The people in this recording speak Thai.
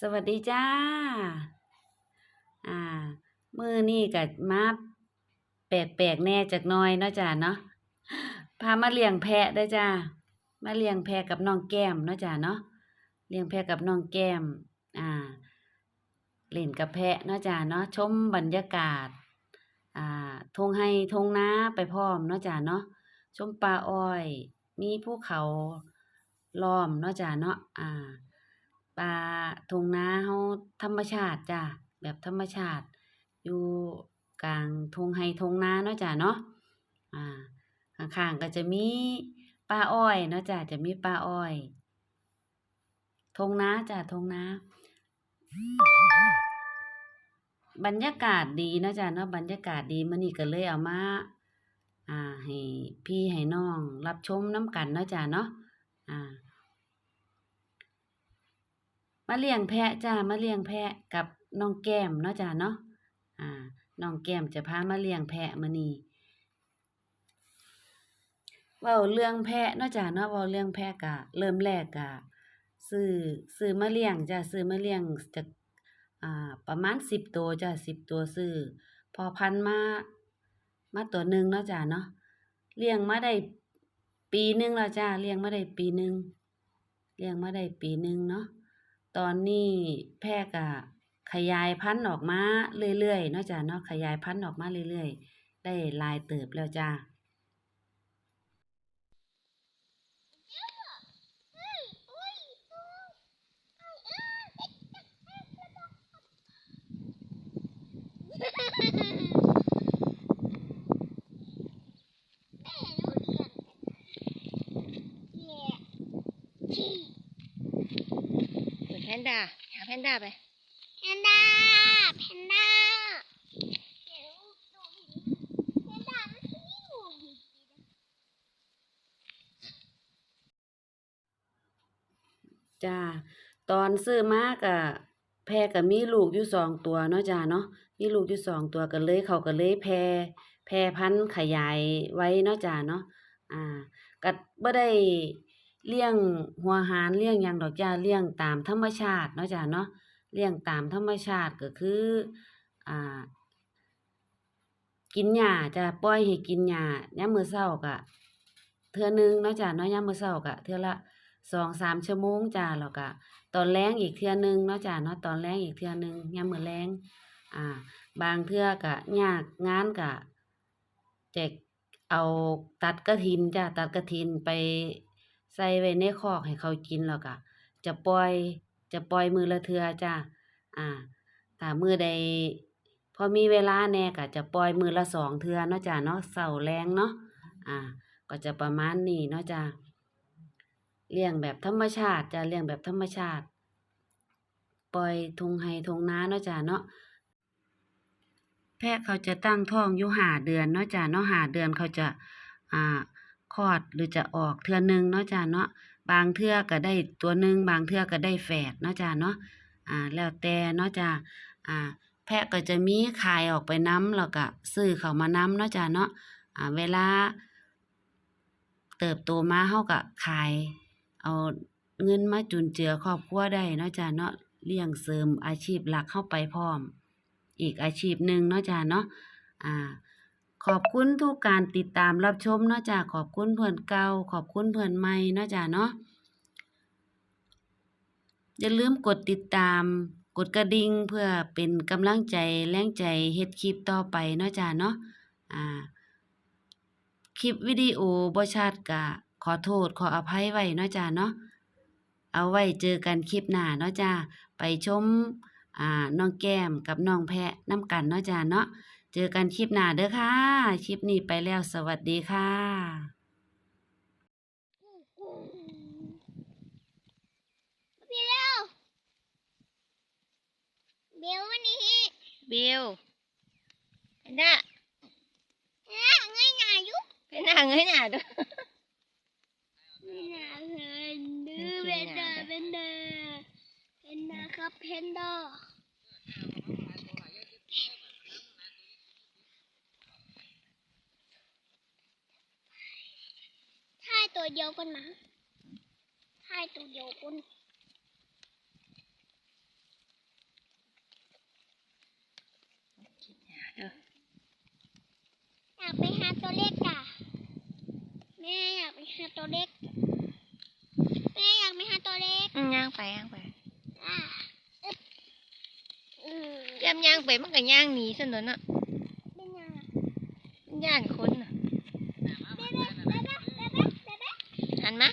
สวัสดีจ้า อ่า มือนี้ก็มาแปลกๆแน่จักน่อยเนาะจ้าเนาะ พามาเลี้ยงแพะด้อจ้า มาเลี้ยงแพะกับน้องแก้มเนาะจ้าเนาะ เลี้ยงแพะกับน้องแก้ม อ่า เล่นกับแพะเนาะจ้าเนาะ ชมบรรยากาศ อ่า ทงไร่ทุ่งน้าไปพร้อมเนาะจ้าเนาะ ชมป่าอ้อย มีภูเขาล้อมเนาะจ้าเนาะ อ่า ป่าทุ่งนาเราธรรมชาติจ้าแบบธรรมชาติ อยู่กลางทุ่งไร่ทุ่งนาเนาะจ้าเนาะอ่าข้างๆก็จะมีป่าอ้อยเนาะจ้าจะมีป่าอ้อยทุ่งนาจ้าทุ่งนาบรรยากาศดีเนาะจ้าเนาะบรรยากาศดีมื้อนี้ก็เลยเอามาอ่าให้พี่ให้น้อง รับชมน้ำกันเนาะจ้าเนาะอ่า มาเลี้ยงแพะจ้ามาเลี้ยงแพะกับน้องแก้มเนาะจ้าเนาะอ่าน้องแก้มจะพามาเลี้ยงแพะมื้อนี้เว้าเรื่องแพะเนาะจ้าเนาะเว้าเรื่องแพะก็เริ่มแรกก็ซื้อซื้อมาเลี้ยงจ้าซื้อมาเลี้ยงจากอ่าประมาณ10ตัวจ้า10ตัวซื้อพอพันมามาตัวหนึ่งเนาะจ้าเนาะเลี้ยงมาได้ปีหนึ่งแล้วจ้าเลี้ยงมาได้ปีหนึ่งเลี้ยงมาได้ปีหนึ่งเนาะ ตอนนี้แพร่กะขยายพันธุ์ออกมาเรื่อยๆเนาะจ้าเนาะขยายพันธุ์ออกมาเรื่อยๆ ได้ลายเติบแล้วจ้า เหมือนแพนด้าหา แพนด้าไป แพนด้า แพนด้าเดี๋ยวดูแพนด้ามันคืออยู่ดีจ้า ตอนซื้อมาก็แพะก็มีลูกอยู่สองตัวเนาะจ้าเนาะ มีลูกอยู่สองตัวก็เลยเขาก็เลยแพร่แพร่พันธุ์ขยายไว้เนาะจ้าเนาะ อ่าก็บ่ได้ เลี้ยงหัวหารเลี้ยงหยังดอกจ้าเลี้ยงตามธรรมชาติเนาะจ้าเนาะเลี้ยงตามธรรมชาติก็คืออ่ากินหญ้าจ้าปล่อยให้กินหญ้ายามมื้อเช้าก็เทื่อหนึ่งเนาะจ้าเนาะยามมื้อเช้าก็เทื่อละสองสามชั่วโมงจ้าแล้วก็ตอนแลงอีกเทื่อหนึ่งเนาะจ้าเนาะตอนแลงอีกเทื่อหนึ่งยามมื้อแลงอ่า บางเทื่อก็ยากงานก็จะเอาตัดกฐินจ้าตัดกฐินไป ใส่ไว้ในคอกให้เขากินแล้วก็จะปล่อยจะปล่อยมือละเทือจ้าอ่าถ้ามือใดพอมีเวลาแน่ก็จะปล่อยมือละสองเทือเนาะจ้าเนาะเช้าแลงเนาะอ่า ก็จะประมาณนี้เนาะจ้าเลี้ยงแบบธรรมชาติจ้าเลี้ยงแบบธรรมชาติ ปล่อยทงไร่ทุ่งน้าเนาะจ้าเนาะแพะเขาจะตั้งท้องอยู่หาเดือนเนาะจ้าเนาะหาเดือนเขาจะอ่า คลอดหรือจะออกเทือหนึ่งเนาะจ้าเนาะบางเทือก็ได้ตัวหนึ่งบางเทือก็ได้แฝดเนาะจ้าเนาะอ่าแล้วแต่เนาะจ้าอ่าแพะก็จะมีขายออกไปน้ำแล้วก็ซื้อเข้ามาน้ำเนาะจ้าเนาะอ่าเวลา เติบโตมาเราก็ขาย เอาเงินมาจุนเจือครอบครัวได้เนาะจ้าเนาะเลี้ยงเสริมอาชีพหลักเราไปพร้อม อีกอาชีพหนึ่งเนาะจ้าเนาะอ่า ขอบคุณทุกการติดตามรับชมเนาะจ้าขอบคุณเพื่อนเก่าขอบคุณเพื่อนใหม่เนาะจ้าเนาะอย่าลืมกดติดตาม กดกระดิ่งเพื่อเป็นกำลังใจแรงใจเฮ็ดคลิปต่อไปเนาะจ้าเนาะอ่า คลิปวิดีโอบ่ชัดก็ขอโทษขออภัยไว้เนาะจ้าเนาะเอาไว้เจอกันคลิปหน้าเนาะจ้าไปชมอ่าน้องแก้มกับน้องแพะน้ำกันเนาะจ้าเนาะ เจอกันคลิปหน้าเด้อค่ะ คลิปนี้ไปแล้วสวัสดีค่ะพี่เร็วเบลวันนี้บิลแพนด้าน่าง่ายหนาอยู่แพนด้าเงยหน้าดูไม่น่าเพนดื้อเพนด้าเพนด้าเพนด้าครับเพนด้าถ่ ตัวเดียวกันนะใช่ตัวเดียวกันอยากไปหาตัวเลขจ้ะแม่อยากไปหาตัวเลขแม่อยากไปหาตัวเลขย่างไปย่างไปอ่าย่ย่างไปมันก็ย่างหนีซะหน่อยนะ karena